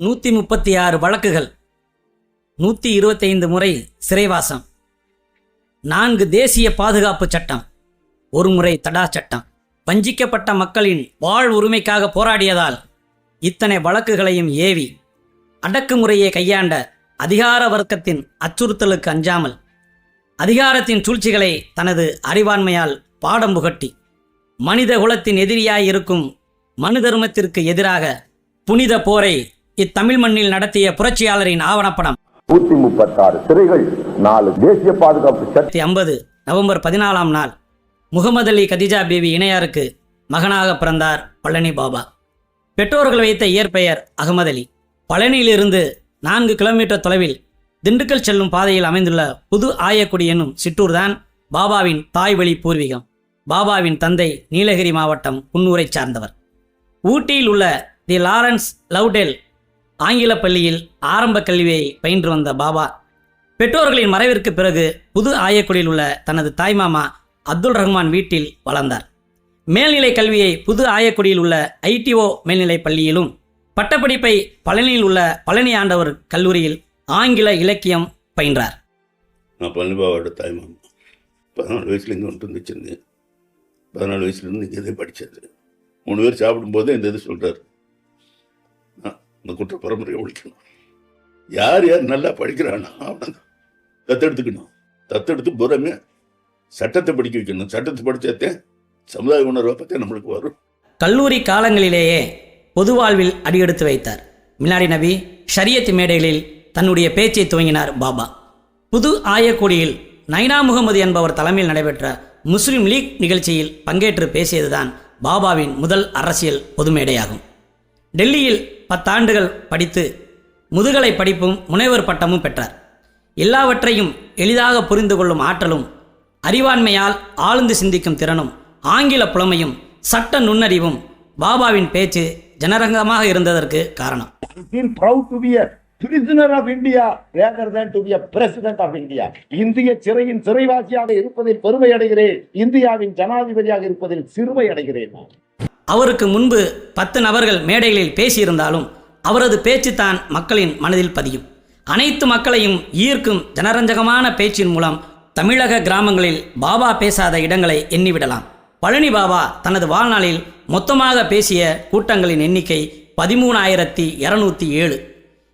நூற்றி முப்பத்தி ஆறு வழக்குகள். நூற்றி இருபத்தைந்து முறை சிறைவாசம். நான்கு தேசிய பாதுகாப்பு சட்டம். ஒரு முறை தடா சட்டம். வஞ்சிக்கப்பட்ட மக்களின் வாழ் உரிமைக்காக போராடியதால் இத்தனை வழக்குகளையும் ஏவி அடக்குமுறையை கையாண்ட அதிகார வர்க்கத்தின் அச்சுறுத்தலுக்கு அஞ்சாமல் அதிகாரத்தின் சூழ்ச்சிகளை தனது அறிவாண்மையால் பாடம் புகட்டி மனித குலத்தின் எதிரியாய் இருக்கும் மனு தர்மத்திற்கு எதிராக புனித போரை இத்தமிழ் மண்ணில் நடத்திய புரட்சியாளரின் ஆவணப்படம். நூத்தி முப்பத்தாறு சிறைகள் நாலு தேசிய பாதுகாப்பு ஐம்பது நவம்பர் பதினாலாம் நாள். முகமது அலி கதிஜா பேபி இணையாருக்கு மகனாக பிறந்தார் பழனி பாபா. பெற்றோர்கள் வைத்த இயற்பெயர் அகமது அலி. பழனியிலிருந்து நான்கு கிலோமீட்டர் தொலைவில் திண்டுக்கல் செல்லும் பாதையில் அமைந்துள்ள புது ஆயக்குடி என்னும் சிற்றூர்தான் பாபாவின் தாய்வழி பூர்வீகம். பாபாவின் தந்தை நீலகிரி மாவட்டம் குன்னூரை சார்ந்தவர். ஊட்டியில் உள்ள தி லாரன்ஸ் லவ்டேல் ஆங்கில பள்ளியில் ஆரம்ப கல்வியை பயின்று வந்த பாபா. பெற்றோர்களின் மறைவிற்கு பிறகு புது ஆயக்குடியில் உள்ள தனது தாய்மாமா அப்துல் ரஹ்மான் வீட்டில் வளர்ந்தார். மேல்நிலை கல்வியை புது ஆயக்குடியில் உள்ள ஐடிஓ மேல்நிலைப் பள்ளியிலும் பட்டப்படிப்பை பழனியில் உள்ள பழனி ஆண்டவர் கல்லூரியில் ஆங்கில இலக்கியம் பயின்றார். நான் பழனிபாவோட தாய்மாமா பதினாலு வயசுலேருந்து ஒன்று வந்துச்சிருந்தேன் பதினாலு வயசுலேருந்து இங்கே இதே படித்தது. மூணு பேர் சாப்பிடும்போது இந்த இது சொல்கிறார் இந்த குற்ற பரம்பரையை ஒழிக்கணும். யார் யார் நல்லா படிக்கிறானா அவனை தத்தெடுத்துக்கணும் தத்தெடுத்து புறமே சட்டத்தை படிக்க வைக்கணும். சட்டத்தை படித்தாத்தே சமுதாய உணர்வை பற்றி நம்மளுக்கு வரும். கல்லூரி காலங்களிலேயே பொது வாழ்வில் அடியெடுத்து வைத்தார். மிலாடி நபி ஷரியத் மேடைகளில் தன்னுடைய பேச்சை துவங்கினார் பாபா. புது ஆயக்குடியில் நைனா முகமது என்பவர் தலைமையில் நடைபெற்ற முஸ்லிம் லீக் நிகழ்ச்சியில் பங்கேற்று பேசியதுதான் பாபாவின் முதல் அரசியல் பொது மேடையாகும் டெல்லியில் பத்தாண்டுகள் படித்து முதுகலை படிப்பும் முனைவர் பட்டமும் பெற்றார். எல்லாவற்றையும் எளிதாக புரிந்து கொள்ளும் ஆற்றலும் அறிவாண்மையால் ஆழ்ந்து சிந்திக்கும் திறனும் ஆங்கில புலமையும் சட்ட நுண்ணறிவும் பாபாவின் பேச்சு ஜனரங்கமாக இருந்ததற்கு காரணம். Prisoner of India rather than to be of India rather than இந்திய சிறையின் சிறைவாசியாக இருப்பதில் பெருமை அடைகிறேன் இந்தியாவின் ஜனாதிபதியாக இருப்பதில் சிறுமை அடைகிறேன் அவருக்கு முன்பு பத்து நபர்கள் மேடைகளில் பேசியிருந்தாலும் அவரது பேச்சுத்தான் மக்களின் மனதில் பதியும். அனைத்து மக்களையும் ஈர்க்கும் ஜனரஞ்சகமான பேச்சின் மூலம் தமிழக கிராமங்களில் பாபா பேசாத இடங்களை எண்ணிவிடலாம். பழனி பாபா தனது வாழ்நாளில் மொத்தமாக பேசிய கூட்டங்களின் எண்ணிக்கை பதிமூணாயிரத்தி இருநூத்தி ஏழு.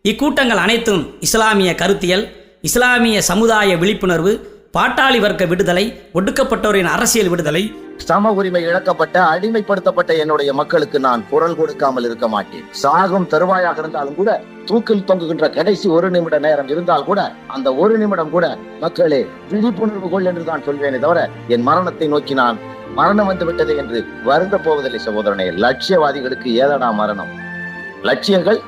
இக்கூட்டங்கள் அனைத்தும் இஸ்லாமிய கருத்தியல் இஸ்லாமிய சமுதாய விழிப்புணர்வு பாட்டாளி வர்க்க விடுதலை ஒடுக்கப்பட்டோரின் அரசியல் விடுதலை. சம உரிமை இழக்கப்பட்ட அடிமைப்படுத்தப்பட்ட என்னுடைய மக்களுக்கு நான் குரல் கொடுக்காமல் இருக்க மாட்டேன். சாகும் தருவாயாக இருந்தாலும் கூட தூக்கில் தொங்குகின்ற கடைசி ஒரு நிமிட நேரம் இருந்தால் கூட அந்த ஒரு நிமிடம் கூட மக்களே விழிப்புணர்வு கொள் என்று தான் சொல்வேனே தவிர என் மரணத்தை நோக்கி நான் மரணம் வந்து விட்டது என்று வருந்த போவதில்லை சகோதரனே. லட்சியவாதிகளுக்கு ஏதடா மரணம்? லட்சியங்கள்?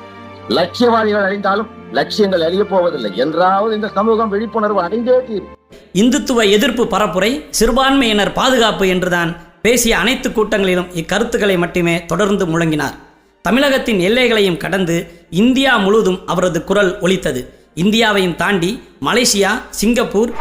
லட்சியவாதிகள் அழிந்தாலும் லட்சியங்கள் அழிய போவதில்லை. என்றாவது இந்த சமூகம் விழிப்புணர்வு அடைந்தே தீரும். இந்துத்துவ எதிர்ப்பு பரப்புரை சிறுபான்மையினர் பாதுகாப்பு என்றுதான் பேசிய அனைத்து கூட்டங்களிலும் இக்கருத்துக்களை மட்டுமே தொடர்ந்து முழங்கினார். தமிழகத்தின் எல்லைகளையும் கடந்து இந்தியா முழுவதும் அவரது குரல் ஒலித்தது. இந்தியாவையும் தாண்டி மலேசியா சிங்கப்பூர்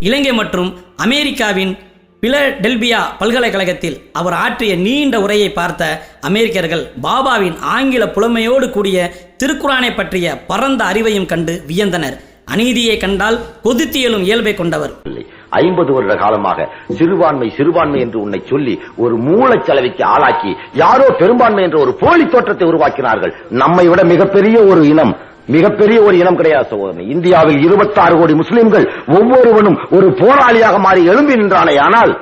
இலங்கை மற்றும் அமெரிக்காவின் பிலடெல்பியா பல்கலைக்கழகத்தில் அவர் ஆற்றிய நீண்ட உரையை பார்த்த அமெரிக்கர்கள் பாபாவின் ஆங்கில புலமையோடு கூடிய திருக்குறானை பற்றிய பரந்த அறிவையும் கண்டு வியந்தனர். அநீதியை கண்டால் கொதித்தியலும் இயல்பை கொண்டவர். ஐம்பது வருட காலமாக சிறுபான்மை சிறுபான்மை என்று உன்னை சொல்லி ஒரு மூளைச்சலவைக்கு ஆளாக்கி யாரோ பெரும்பான்மை என்ற ஒரு போலி தோற்றத்தை உருவாக்கினார்கள். நம்மை விட மிகப்பெரிய ஒரு இனம். மிகப்பெரிய ஒரு இனம் கிடையாது சகோதரன். இந்தியாவில் 26 கோடி முஸ்லிம்கள் ஒவ்வொருவனும் ஒரு போராளியாக மாறி எழும்பி நின்றானே. ஆனால்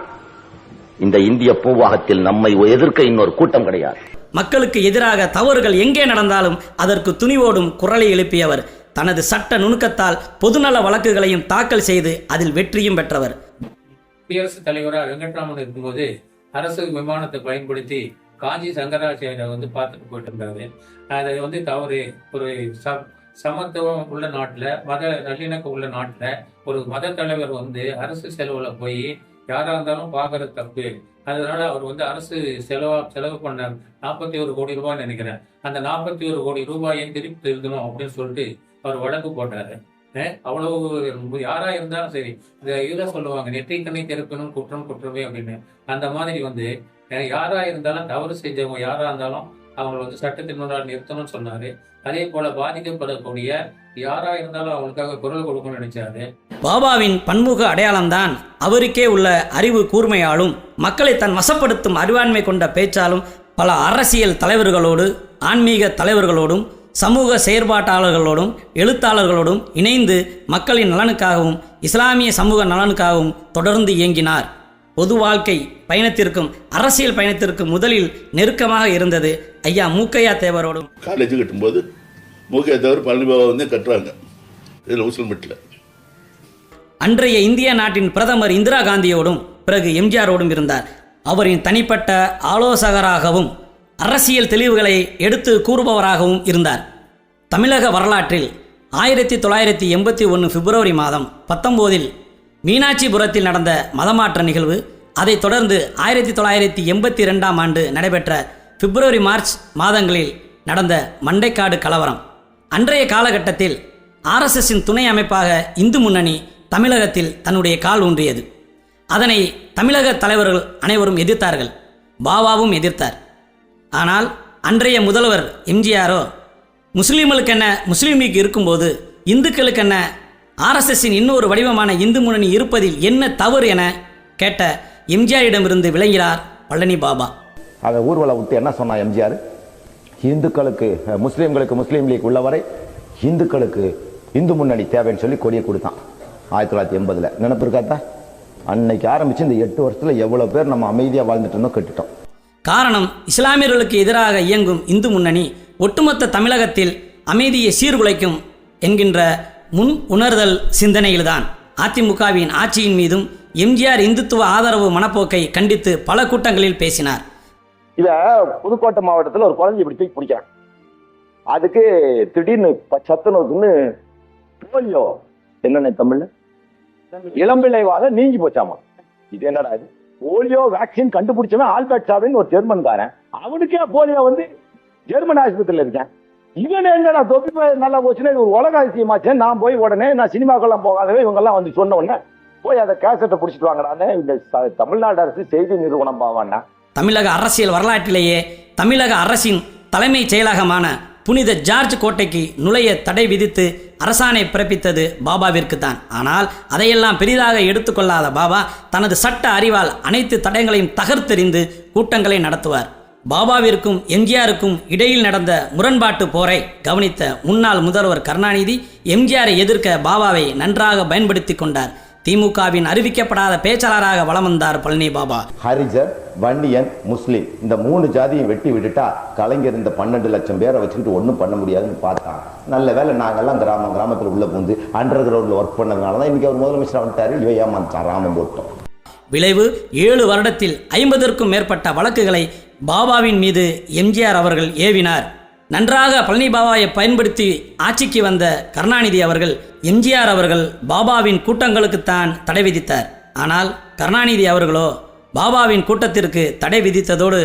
இந்த இந்திய பூவாகத்தில் நம்மை எதிர்க்க இன்னொரு கூட்டம் கிடையாது. மக்களுக்கு எதிராக தவறுகள் எங்கே நடந்தாலும் அதற்கு துணிவோடும் குரலை எழுப்பியவர் தனது சட்ட நுணுக்கத்தால் பொதுநல வழக்குகளையும் தாக்கல் செய்து அதில் வெற்றியும் பெற்றவர். குடியரசுத் தலைவராக வெங்கட்ராமன் இருக்கும்போது அரசு விமானத்தை பயன்படுத்தி காஞ்சி சங்கராச்சாரியார் வந்து பார்த்துட்டு போயிட்டு இருந்தாரு. அதை வந்து தவறு ஒரு ச சமத்துவம் உள்ள நாட்டில் மத நல்லிணக்கம் உள்ள நாட்டில் ஒரு மத தலைவர் வந்து அரசு செலவுல போய் யாராக இருந்தாலும் பார்க்கறது தப்பு. அதனால அவர் வந்து அரசு செலவா செலவு பண்ண நாற்பத்தி ஒரு கோடி ரூபாய் நினைக்கிறேன். அந்த நாற்பத்தி ஒரு கோடி ரூபாயை திருப்பி திருந்தணும் அப்படின்னு சொல்லிட்டு அவர் வழக்கு போட்டாரு. அஹ் அவ்வளவு யாரா இருந்தாலும் சரி இந்த இதுல சொல்லுவாங்க நெற்றி கண்ணை திறக்கணும் குற்றம் குற்றமே அப்படின்னு. அந்த மாதிரி வந்து யாரா இருந்தாலும் தவறு செஞ்சவங்க யாரா இருந்தாலும் அவங்களை வந்து சட்டத்தின் முன்னால் நிறுத்தணும்னு சொன்னாரு. அதே போல பாதிக்கப்படக்கூடிய யாரா இருந்தாலும் அவங்களுக்காக குரல் கொடுக்கணும்னு நினைச்சாரு. பாபாவின் பன்முக அடையாளம்தான் அவருக்கே உள்ள அறிவு கூர்மையாலும் மக்களை தன் வசப்படுத்தும் அறிவாண்மை கொண்ட பேச்சாலும் பல அரசியல் தலைவர்களோடு ஆன்மீக தலைவர்களோடும் சமூக செயற்பாட்டாளர்களோடும் எழுத்தாளர்களோடும் இணைந்து மக்களின் நலனுக்காகவும் இஸ்லாமிய சமூக நலனுக்காகவும் தொடர்ந்து இயங்கினார். பொது வாழ்க்கை பயணத்திற்கும் அரசியல் பயணத்திற்கும் முதலில் நெருக்கமாக இருந்தது. ஐயா மூக்கையா தேவரோடும். காலேஜ் கட்டும்போது மூக்கையை தவிர பழனி பாபா வந்து கட்டுறாங்க. இதில் உசில்மெட்டில் அன்றைய இந்திய நாட்டின் பிரதமர் இந்திரா காந்தியோடும் பிறகு எம்ஜிஆரோடும் இருந்தார். அவரின் தனிப்பட்ட ஆலோசகராகவும் அரசியல் தெளிவுகளை எடுத்து கூறுபவராகவும் இருந்தார். தமிழக வரலாற்றில் ஆயிரத்தி தொள்ளாயிரத்தி எண்பத்தி ஒன்று பிப்ரவரி மாதம் பத்தொம்போதில் மீனாட்சிபுரத்தில் நடந்த மதமாற்ற நிகழ்வு அதைத் தொடர்ந்து ஆயிரத்தி தொள்ளாயிரத்தி எண்பத்தி ரெண்டாம் ஆண்டு நடைபெற்ற பிப்ரவரி மார்ச் மாதங்களில் நடந்த மண்டைக்காடு கலவரம். அன்றைய காலகட்டத்தில் ஆர்எஸ்எஸின் துணை அமைப்பாக இந்து முன்னணி தமிழகத்தில் தன்னுடைய கால் ஊன்றியது. அதனை தமிழக தலைவர்கள் அனைவரும் எதிர்த்தார்கள் பாபாவும் எதிர்த்தார். ஆனால் அன்றைய முதல்வர் எம்ஜிஆரோ முஸ்லீம்களுக்கென்ன முஸ்லீம் லீக் இருக்கும்போது இந்துக்களுக்கென்ன ஆர்எஸ்எஸ்ஸின் இன்னொரு வடிவமான இந்து முன்னணி இருப்பதில் என்ன தவறு என கேட்ட எம்ஜிஆரிடமிருந்து விளங்கினார் பழனி பாபா. அதை ஊர்வலம் விட்டு என்ன சொன்னா எம்ஜிஆர்? இந்துக்களுக்கு முஸ்லீம்களுக்கு முஸ்லீம் லீக் உள்ளவரை இந்துக்களுக்கு இந்து முன்னணி தேவைன்னு சொல்லி கொடியை கொடுத்தான். ஆயிரத்தி தொள்ளாயிரத்தி எண்பதுல. நினப்பு இருக்காத்தா அன்னைக்கு ஆரம்பிச்சு இந்த எட்டு வருஷத்துல எவ்வளவு பேர் நம்ம அமைதியா வாழ்ந்துட்டு இருந்தோம் கெட்டுட்டோம். காரணம் இஸ்லாமியர்களுக்கு எதிராக இயங்கும் இந்து முன்னணி ஒட்டுமொத்த தமிழகத்தில் அமைதியை சீர்குலைக்கும் என்கின்ற முன் உணர்தல் சிந்தனையில்தான். அதிமுகவின் ஆட்சியின் மீதும் எம்ஜிஆர் இந்துத்துவ ஆதரவு மனப்போக்கை கண்டித்து பல கூட்டங்களில் பேசினார். இத புதுக்கோட்டை மாவட்டத்தில் ஒரு குழந்தை இப்படி தூக்கி பிடிக்கிறான். அதுக்கு திடீர்னு ப- சத்துணவுக்குன்னு போலியோ. என்னென்ன தமிழ்ல? இளம்பிள்ளைவாத நீங்கி போச்சாமா? இது என்னடா இது? போலியோ வேக்சின் கண்டுபிடிச்சவன் ஆல்பர்ட் சாவின் ஒரு ஜெர்மன்காரன். அவனுக்கே போலியோ வந்து ஜெர்மன் ஆஸ்பத்திரியில் இருக்கேன். இவன் என்னடா தொப்பி நல்லா போச்சுன்னா இது ஒரு உலக அதிசயமாச்சே. நான் போய் உடனே நான் சினிமாக்கெல்லாம் போகாதவே இவங்கெல்லாம் வந்து சொன்ன உடனே போய் அதை கேசட்டை பிடிச்சிட்டு வாங்கடான்னு இந்த தமிழ்நாடு அரசு செய்தி நிறுவனம் பாவாண்டா தமிழக அரசியல் வரலாற்றிலேயே தமிழக அரசின் தலைமைச் செயலகமான புனித ஜார்ஜ் கோட்டைக்கு நுழைய தடை விதித்து அரசாணை பிறப்பித்தது பாபாவிற்கு தான் ஆனால் அதையெல்லாம் பெரிதாக எடுத்துக்கொள்ளாத பாபா தனது சட்ட அறிவால் அனைத்து தடயங்களையும் தகர்த்தெறிந்து கூட்டங்களை நடத்துவார். பாபாவிற்கும் எம்ஜிஆருக்கும் இடையில் நடந்த முரண்பாட்டு போரை கவனித்த முன்னாள் முதல்வர் கருணாநிதி எம்ஜிஆரை எதிர்க்க பாபாவை நன்றாக பயன்படுத்தி கொண்டார். திமுகவின் அறிவிக்கப்படாத பேச்சாளராக வலம் வந்தார் பழனி பாபா. ஹரிஜர் வன்னியன் முஸ்லீம். இந்த மூணு ஜாதியும் வெட்டி விட்டுட்டா கலைஞர் இந்த பன்னெண்டு லட்சம் பேரை வச்சுக்கிட்டு ஒன்றும் பண்ண முடியாதுன்னு பார்த்தான். நல்ல வேலை நாங்கெல்லாம் கிராமம் கிராமத்தில் உள்ள பூந்து அண்டர் கிரவுண்டில் ஒர்க் பண்ணதுனால தான் இன்னைக்கு அவர் முதலமைச்சர் வந்துட்டாரு. இவ ஏமாந்தான் ராமம் போட்டோம். விளைவு ஏழு வருடத்தில் ஐம்பதற்கும் மேற்பட்ட வழக்குகளை பாபாவின் மீது எம்ஜிஆர் அவர்கள் ஏவினார். நன்றாக பழனி பாபாவை பயன்படுத்தி ஆட்சிக்கு வந்த கருணாநிதி அவர்கள் எம்ஜிஆர் அவர்கள் பாபாவின் கூட்டங்களுக்குத்தான் தடை விதித்தார். ஆனால் கருணாநிதி அவர்களோ பாபாவின் கூட்டத்திற்கு தடை விதித்ததோடு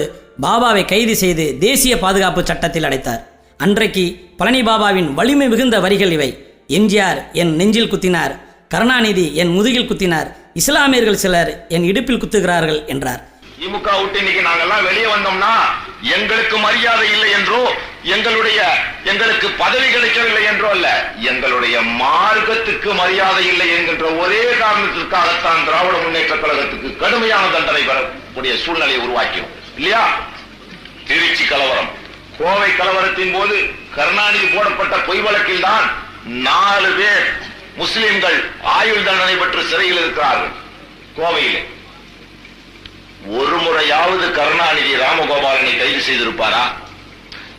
பாபாவை கைது செய்து தேசிய பாதுகாப்பு சட்டத்தில் அடைத்தார். அன்றைக்கு பழனி பாபாவின் வலிமை மிகுந்த வரிகள் இவை. எம்ஜிஆர் என் நெஞ்சில் குத்தினார் கருணாநிதி என் முதுகில் குத்தினார் இஸ்லாமியர்கள் சிலர் என் இடுப்பில் குத்துகிறார்கள் என்றார். திமுக விட்டு இன்னைக்கு நாங்கெல்லாம் வெளியே வந்தோம்னா எங்களுக்கு மரியாதை இல்லை என்றோ எங்களுடைய எங்களுக்கு பதவி கிடைக்கவில்லை என்றோ அல்ல எங்களுடைய மார்க்கத்துக்கு மரியாதை இல்லை என்கின்ற ஒரே காரணத்திற்காகத்தான் திராவிட முன்னேற்ற கழகத்துக்கு கடுமையான தண்டனை பெறக்கூடிய சூழ்நிலையை உருவாக்கினோம். இல்லையா? திருச்சி கலவரம். கோவை கலவரத்தின் போது கருணாநிதி போடப்பட்ட பொய் வழக்கில் தான் நாலு பேர் முஸ்லிம்கள் ஆயுள் தண்டனை பெற்று சிறையில் இருக்கிறார்கள். கோவையிலே. ஒரு முறையாவது கருணாநிதி ராமகோபாலனை கைது செய்திருப்பாரா?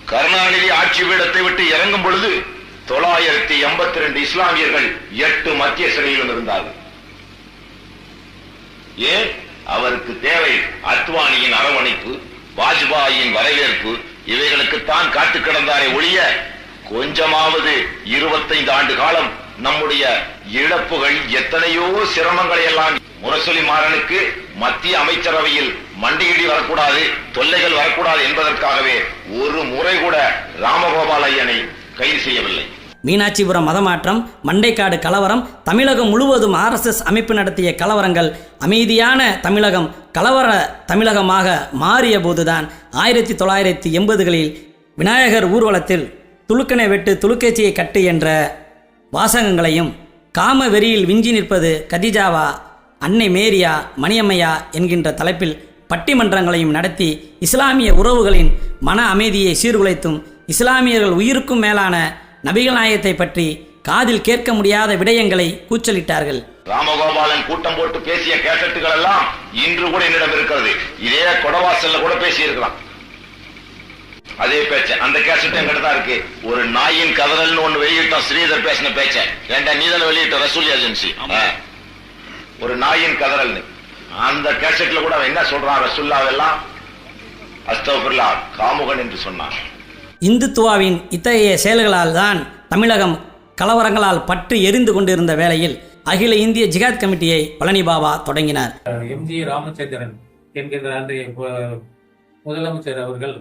கருணாநிதி ஆட்சி பீடத்தை விட்டு இறங்கும் பொழுது தொள்ளாயிரத்தி எண்பத்தி ரெண்டு இஸ்லாமியர்கள் எட்டு மத்திய சிறையிலும் இருந்தார்கள். ஏன்? அவருக்கு தேவை அத்வானியின் அரவணைப்பு வாஜ்பாயின் வரவேற்பு இவைகளுக்குத்தான் காத்து கிடந்தாரே ஒழிய கொஞ்சமாவது இருபத்தைந்து ஆண்டு காலம் நம்முடைய இழப்புகள் எத்தனையோ சிரமங்களை எல்லாம் முரசொலி மாறனுக்கு மத்திய அமைச்சரவையில் மண்டியிடி வரக்கூடாது தொல்லைகள் வரக்கூடாது என்பதற்காகவே ஒரு முறை கூட ராமகோபால் ஐயனை கைது செய்யவில்லை. மீனாட்சிபுரம் மதமாற்றம் மண்டைக்காடு கலவரம் தமிழகம் முழுவதும் ஆர்எஸ்எஸ் அமைப்பு நடத்திய கலவரங்கள் அமைதியான தமிழகம் கலவர தமிழகமாக மாறிய போதுதான் ஆயிரத்தி தொள்ளாயிரத்தி எண்பதுகளில் விநாயகர் ஊர்வலத்தில் துலுக்கனை வெட்டு துளுக்கேச்சியை கட்டு என்ற வாசகங்களையும் காம வெறியில் விஞ்சி நிற்பது கதிஜாவா அன்னை மேரியா மணியம்மையா என்கின்ற தலைப்பில் பட்டிமன்றங்களையும் நடத்தி இஸ்லாமிய உறவுகளின் மன அமைதியை சீர்குலைத்தும் இஸ்லாமியர்கள் உயிருக்கும் மேலான நபிகள் நாயத்தை பற்றி காதில் கேட்க முடியாத விடயங்களை கூச்சலிட்டார்கள். ராமகோபாலன் கூட்டம் போட்டு பேசிய கேசட்டுகள் எல்லாம் இன்று கூட என்னிடம் இருக்கிறது. இதே கொடவாசல்ல கூட பேசியிருக்கலாம். அதே பேச்ச. அந்த கேசட் எங்கிட்ட தான் இருக்கு. ஒரு நாயின் கதறல்னு ஒண்ணு வெளியிட்டோம் ஸ்ரீதர் பேசின பேச்ச. ஏன்டா நீ தானே வெளியிட்ட? ரசூல் ஏஜென்சி. ஒரு நாயின் கதறல்னு. அந்த கேசட்ல கூட அவன் என்ன சொல்றான்? ரசுல்லாவெல்லாம்? அஸ்தபிர்லா காமுகன் என்று சொன்னான். இந்துத்துவாவின் இத்தகைய செயல்களால் தான் தமிழகம் கலவரங்களால் பட்டு எரிந்து கொண்டிருந்த வேளையில் அகில இந்திய ஜிகாத் கமிட்டியை பழனி பாபா தொடங்கினார். எம்ஜி ராமச்சந்திரன் என்கிற அன்றைய முதலமைச்சர் அவர்கள்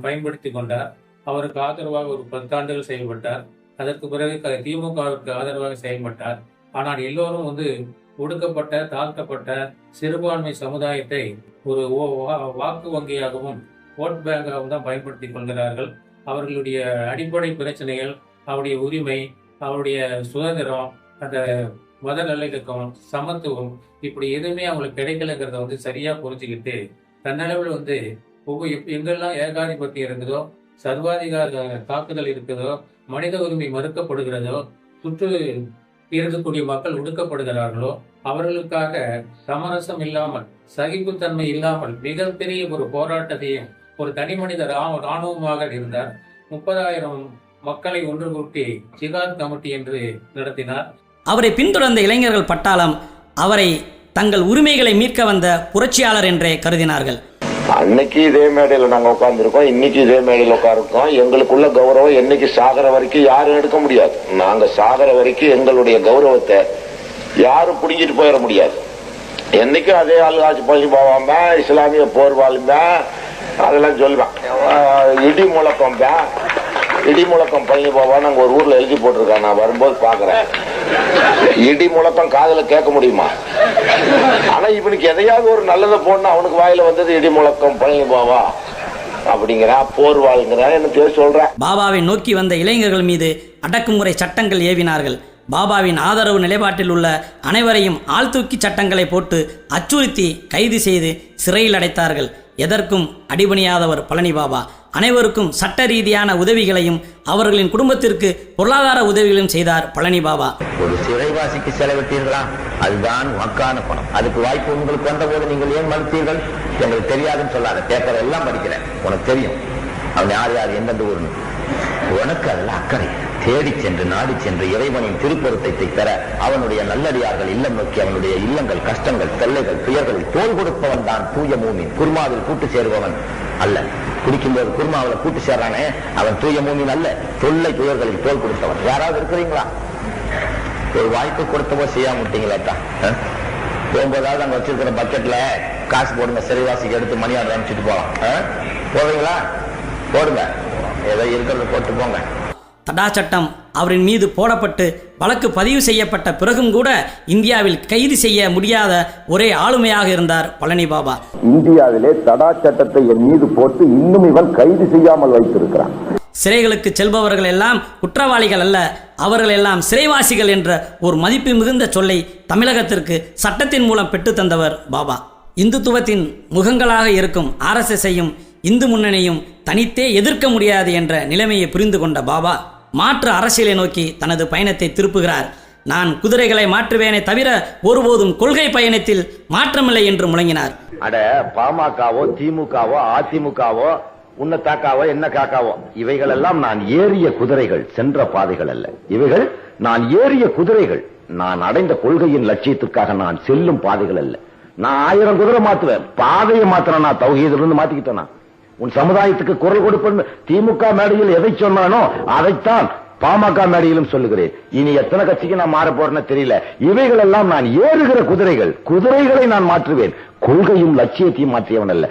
பயன்படுத்தி கொண்டார். அவருக்கு ஆதரவாக ஒரு பத்தாண்டுகள் செயல்பட்டார். அதற்கு பிறகு திமுகவிற்கு ஆதரவாக செயல்பட்டார். ஆனால் எல்லோரும் வந்து ஒடுக்கப்பட்ட தாழ்த்தப்பட்ட சிறுபான்மை சமுதாயத்தை ஒரு ஓ- வா- வாக்கு வங்கியாகவும் ஓட் பேங்காகவும் தான் பயன்படுத்தி கொள்கிறார்கள். அவர்களுடைய அடிப்படை பிரச்சனைகள் அவருடைய உரிமை அவருடைய சுதந்திரம் அந்த மத நல்லிணக்கம் சமத்துவம் இப்படி எதுவுமே அவங்களுக்கு கிடைக்கலங்கிறத வந்து சரியா புரிஞ்சுக்கிட்டு தன்னளவில் வந்து ஒவ்வொரு எங்கெல்லாம் ஏகாதிபத்தியம் இருக்குதோ சர்வாதிகார தாக்குதல் இருக்குதோ மனித உரிமை மறுக்கப்படுகிறதோ சுற்று இருக்கக்கூடிய மக்கள் ஒடுக்கப்படுகிறார்களோ அவர்களுக்காக சமரசம் இல்லாமல் சகிப்புத்தன்மை இல்லாமல் மிகப்பெரிய ஒரு போராட்டத்தையும் ஒரு தனி மனித ராணுவமாக இருந்தார். முப்பதாயிரம் மக்களை ஒன்று கூட்டி ஜிகாத் கமிட்டி என்று நடத்தினார். அவரை பின்தொடர்ந்த இளைஞர்கள் பட்டாளம் அவரை தங்கள் உரிமைகளை மீட்க வந்த புரட்சியாளர் என்றே கருதினார்கள். அன்னைக்கு இதே மேடையில நாங்க உட்கார்ந்துருக்கோம் இன்னைக்கு இதே மேடையில உட்காந்துருக்கோம் எங்களுக்குள்ள கௌரவம் என்னைக்கு சாகர வரைக்கும் யாரும் எடுக்க முடியாது. நாங்க சாகர வரைக்கும் எங்களுடைய கௌரவத்தை யாரும் புடிஞ்சிட்டு போயிட முடியாது. என்னைக்கும் அதே ஆளுகாட்சி பழனி போவாம இஸ்லாமிய போர்வாளுங்க அதெல்லாம் சொல்லுவேன் இடி முழக்கம் தான் இடி முழக்கம் பழனி போவா நாங்க ஒரு ஊர்ல எழுதி போட்டிருக்கேன். நான் வரும்போது பாக்குறேன். இடி முழக்கம் காதல கேட்க முடியுமா? இவனுக்கு எதையாவது ஒரு நல்லதை போடணும் அவனுக்கு வாயில வந்தது இடி முழக்கம் பழனி பாவா. அப்படிங்கிறா போர்வாளுங்கிறா என்ன பேர் சொல்றேன் பாபாவை நோக்கி வந்த இளைஞர்கள் மீது அடக்குமுறை சட்டங்கள் ஏவினார்கள். பாபாவின் ஆதரவு நிலைப்பாட்டில் உள்ள அனைவரையும் ஆழ்தூக்கி சட்டங்களை போட்டு அச்சுறுத்தி கைது செய்து சிறையில் அடைத்தார்கள். எதற்கும் அடிபணியாதவர் பழனி பாபா. அனைவருக்கும் சட்ட ரீதியான உதவிகளையும் அவர்களின் குடும்பத்திற்கு பொருளாதார உதவிகளையும் செய்தார் பழனி பாபா. ஒரு சிறைவாசிக்கு செலவிட்டீர்களா? அதுதான் மக்கான பணம். அதுக்கு வாய்ப்பு உங்களுக்கு வந்தபோது நீங்கள் ஏன் மறுத்தீர்கள்? எங்களுக்கு தெரியாதுன்னு சொல்லாத. பேப்பர் எல்லாம் படிக்கிறேன். உனக்கு தெரியும். அவன் யார் யார் எந்தெந்த ஊர்னு. உனக்கு அதில் அக்கறை தேடி சென்று நாடி சென்று இறைவனின் திருப்பொருத்தத்தை பெற அவனுடைய நல்லடியார்கள் இல்லம் நோக்கி அவனுடைய இல்லங்கள் கஷ்டங்கள் தொல்லைகள் துயர்களில் தோல் கொடுப்பவன் தான் தூய மூமின். குர்மாவில் கூட்டு சேருபவன் அல்ல. குடிக்கும்போது குர்மாவில் கூட்டு சேர்றானே அவன் தூய மூமின் அல்ல. தொல்லை துயர்களில் தோல் கொடுத்தவன். யாராவது இருக்கிறீங்களா? ஒரு வாய்ப்பு கொடுத்தவோ செய்யாம விட்டீங்களா போகும்போதாவது அங்க வச்சிருக்கிற பக்கெட்ல காசு போடுங்க சிறைவாசிக்கு எடுத்து மணி ஆர்டர் அனுப்பிச்சிட்டு போலாம். போவீங்களா போடுங்க. ஏதோ இருக்கிறத போட்டு போங்க. தடா சட்டம் அவரின் மீது போடப்பட்டு வழக்கு பதிவு செய்யப்பட்ட பிறகும் கூட இந்தியாவில் கைது செய்ய முடியாத ஒரே ஆளுமையாக இருந்தார் பழனி பாபா. இந்தியாவிலே தடா சட்டத்தை என் மீது போட்டு இன்னும் இவன் கைது செய்யாமல் வைத்திருக்கிறான். சிறைகளுக்கு செல்பவர்கள் எல்லாம் குற்றவாளிகள் அல்ல அவர்கள் எல்லாம் சிறைவாசிகள் என்ற ஒரு மதிப்பு மிகுந்த சொல்லை தமிழகத்திற்கு சட்டத்தின் மூலம் பெற்று தந்தவர் பாபா. இந்துத்துவத்தின் முகங்களாக இருக்கும் ஆர்எஸ்எஸ்ஐயும் இந்து முன்னணியும் தனித்தே எதிர்க்க முடியாது என்ற நிலைமையை புரிந்து கொண்ட பாபா. மாற்று அரசியலை நோக்கி தனது பயணத்தை திருப்புகிறார். நான் குதிரைகளை மாற்றுவேனே தவிர ஒருபோதும் கொள்கை பயணத்தில் மாற்றமில்லை என்று முழங்கினார். அட பாமகவோ திமுகவோ அதிமுகவோ உன்ன தாக்காவோ என்ன காக்காவோ இவைகள் எல்லாம் நான் ஏறிய குதிரைகள் சென்ற பாதைகள் அல்ல. இவைகள் நான் ஏறிய குதிரைகள். நான் அடைந்த கொள்கையின் லட்சியத்திற்காக நான் செல்லும் பாதைகள் அல்ல. நான் ஆயிரம் குதிரை மாத்துவேன் பாதையை மாத்திரம் நான் தௌஹீதிலிருந்து மாத்திக்கிட்டேனா? நான். உன் சமுதாயத்துக்கு குரல் கொடுப்பேன் திமுக மேடையில் எதை சொன்னானோ அதைத்தான் பாமக மேடையிலும் சொல்லுகிறேன். இனி எத்தனை கட்சிக்கு நான் மாற போறேன்னு தெரியல. இவைகள் எல்லாம் நான் ஏறுகிற குதிரைகள். குதிரைகளை நான் மாற்றுவேன். கொள்கையும் லட்சியத்தையும் மாற்றியவன் அல்ல.